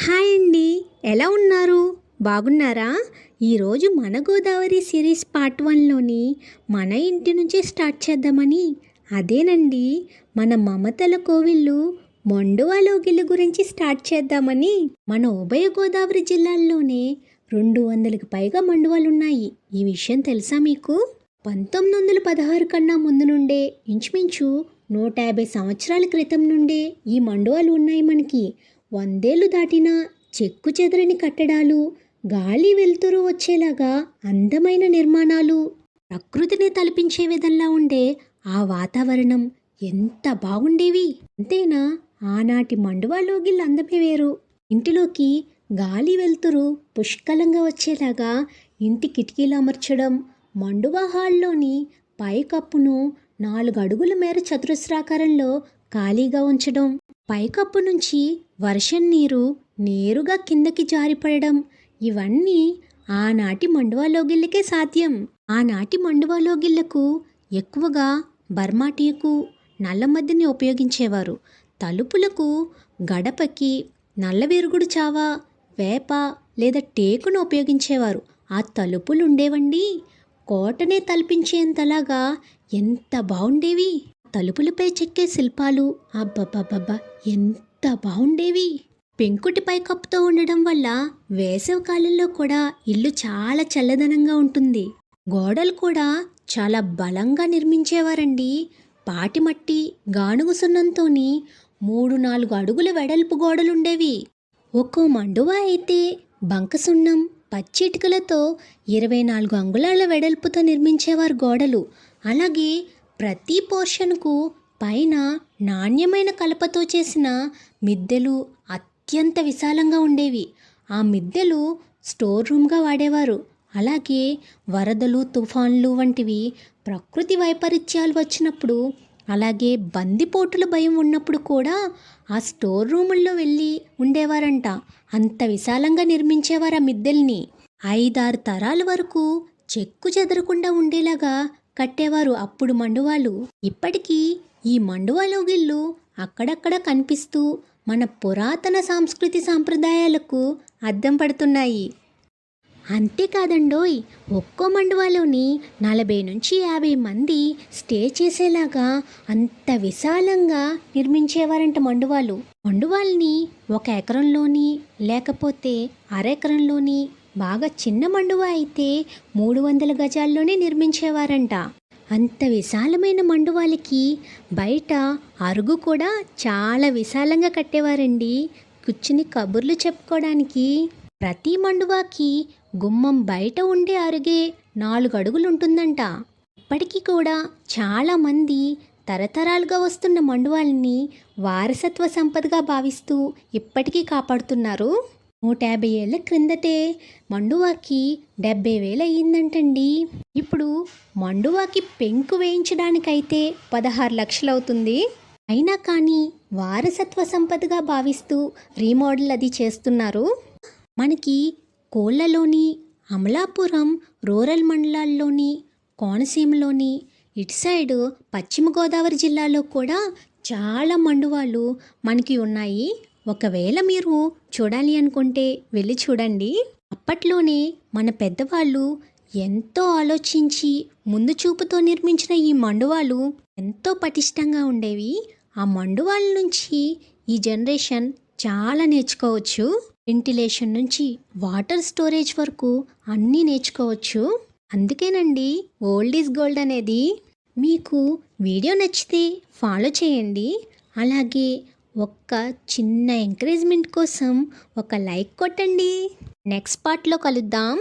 Hi అండి. ఎలా ఉన్నారు? బాగున్నారా? ఈరోజు మన గోదావరి సిరీస్ పార్ట్ వన్లోని మన ఇంటి నుంచే స్టార్ట్ చేద్దామని. అదేనండి. మన మమతల కోవిళ్ళు మొండువాలోగిళ్ళ గురించి స్టార్ట్ చేద్దామని. మన ఉభయ గోదావరి జిల్లాల్లోనే రెండు వందలకు పైగా మండువాలు ఉన్నాయి ఈ విషయం తెలుసా మీకు? పంతొమ్మిది వందల పదహారు కన్నా ముందు నుండే ఇంచుమించు నూట యాభై సంవత్సరాల క్రితం నుండే ఈ మండువాలు ఉన్నాయి మనకి. వందేళ్ళు దాటిన చెక్కు చెదరని కట్టడాలు గాలి వెలుతురు వచ్చేలాగా అందమైన నిర్మాణాలు ప్రకృతిని తలపించే విధంగా ఉండే ఆ వాతావరణం ఎంత బాగుండేవి! అంతేనా? ఆనాటి మండువాలోగిల్ అందమే వేరు. ఇంటిలోకి గాలి వెలుతురు పుష్కలంగా వచ్చేలాగా ఇంటి కిటికీలు అమర్చడం మండువా హాల్లోని పైకప్పును నాలుగు అడుగుల మేర చతురస్రాకారంలో ఖాళీగా ఉంచడం పైకప్పు నుంచి వర్షం నీరు నేరుగా కిందకి జారిపడడం ఇవన్నీ ఆనాటి మండువాలోగిళ్ళకే సాధ్యం. ఆనాటి మండువాలోగిళ్ళకు ఎక్కువగా బర్మాటీకు నల్లమద్దిని ఉపయోగించేవారు. తలుపులకు గడపకి నల్లవిరుగుడు చావ వేప లేదా టేకును ఉపయోగించేవారు. ఆ తలుపులు ఉండేవండి కోటనే తలపించేంతలాగా ఎంత బాగుండేవి తలుపులపై చెక్కే శిల్పాలు. అబ్బబ్బబ్బబ్బా ఎంత బాగుండేవి పెంకుటి పైకప్పుతో ఉండడం వల్ల వేసవి కాలంలో కూడా ఇల్లు చాలా చల్లదనంగా ఉంటుంది. గోడలు కూడా చాలా బలంగా నిర్మించేవారండి. పాటిమట్టి గానుగు సున్నంతోని మూడు నాలుగు అడుగుల వెడల్పు గోడలుండేవి. ఒక్కో మండువా అయితే బంక సున్నం పచ్చిటికలతో ఇరవై నాలుగు అంగుళాల వెడల్పుతో నిర్మించేవారు గోడలు. అలాగే ప్రతి పోర్షన్కు పైన నాణ్యమైన కలపతో చేసిన మిద్దెలు అత్యంత విశాలంగా ఉండేవి. ఆ మిద్దెలు స్టోర్ రూమ్గా వాడేవారు. అలాగే వరదలు తుఫాన్లు వంటివి ప్రకృతి వైపరీత్యాలు వచ్చినప్పుడు అలాగే బందిపోటుల భయం ఉన్నప్పుడు కూడా ఆ స్టోర్ రూముల్లో వెళ్ళి ఉండేవారంట. అంత విశాలంగా నిర్మించేవారు ఆ మిద్దెల్ని. ఐదారు తరాల వరకు చెక్కు చెదరకుండా ఉండేలాగా కట్టేవారు అప్పుడు మండువాలు ఇప్పటికీ ఈ మండువాలోగిళ్ళు అక్కడక్కడ కనిపిస్తూ మన పురాతన సాంస్కృతి సాంప్రదాయాలకు అద్దం పడుతున్నాయి. అంతేకాదండోయ్ ఒక్కో మండువాలోని నలభై నుంచి యాభై మంది స్టే చేసేలాగా అంత విశాలంగా నిర్మించేవారంట మండువాలు. మండువాల్ని ఒక ఎకరంలోని లేకపోతే అరెకరంలోని బాగా చిన్న మండువా అయితే మూడు వందల గజాల్లోనే నిర్మించేవారంట. అంత విశాలమైన మండువాలకి బయట అరుగు కూడా చాలా విశాలంగా కట్టేవారండి. కూర్చుని కబుర్లు చెప్పుకోవడానికి ప్రతి మండువాకి గుమ్మం బయట ఉండే అరుగే నాలుగు అడుగులు ఉంటుందంట ఇప్పటికీ కూడా చాలామంది తరతరాలుగా వస్తున్న మండువాల్ని వారసత్వ సంపదగా భావిస్తూ ఇప్పటికీ కాపాడుతున్నారు. నూట యాభై ఏళ్ళ క్రిందటే మండువాకి డెబ్బై వేలు అయ్యిందంటండి. ఇప్పుడు మండువాకి పెంకు వేయించడానికైతే పదహారు లక్షలు అవుతుంది అయినా కానీ వారసత్వ సంపదగా భావిస్తూ రీమోడల్ అది చేస్తున్నారు. మనకి కోళ్ళలోని అమలాపురం రూరల్ మండలాల్లోని కోనసీమలోని ఇటు సైడ్ పశ్చిమ గోదావరి జిల్లాలో కూడా చాలా మండువాలు మనకి ఉన్నాయి. ఒకవేళ మీరు చూడాలి అనుకుంటే వెళ్ళి చూడండి. అప్పట్లోనే మన పెద్దవాళ్ళు ఎంతో ఆలోచించి ముందు చూపుతో నిర్మించిన ఈ మండువాలు ఎంతో పటిష్టంగా ఉండేవి. ఆ మండువాల నుంచి ఈ జనరేషన్ చాలా నేర్చుకోవచ్చు. వెంటిలేషన్ నుంచి వాటర్ స్టోరేజ్ వరకు అన్నీ నేర్చుకోవచ్చు. అందుకేనండి ఓల్డ్ ఈజ్ గోల్డ్ అనేది. మీకు వీడియో నచ్చితే ఫాలో చేయండి. అలాగే ఒక్క చిన్న ఎంకరేజ్మెంట్ కోసం ఒక లైక్ కొట్టండి. నెక్స్ట్ పార్ట్లో కలుద్దాం.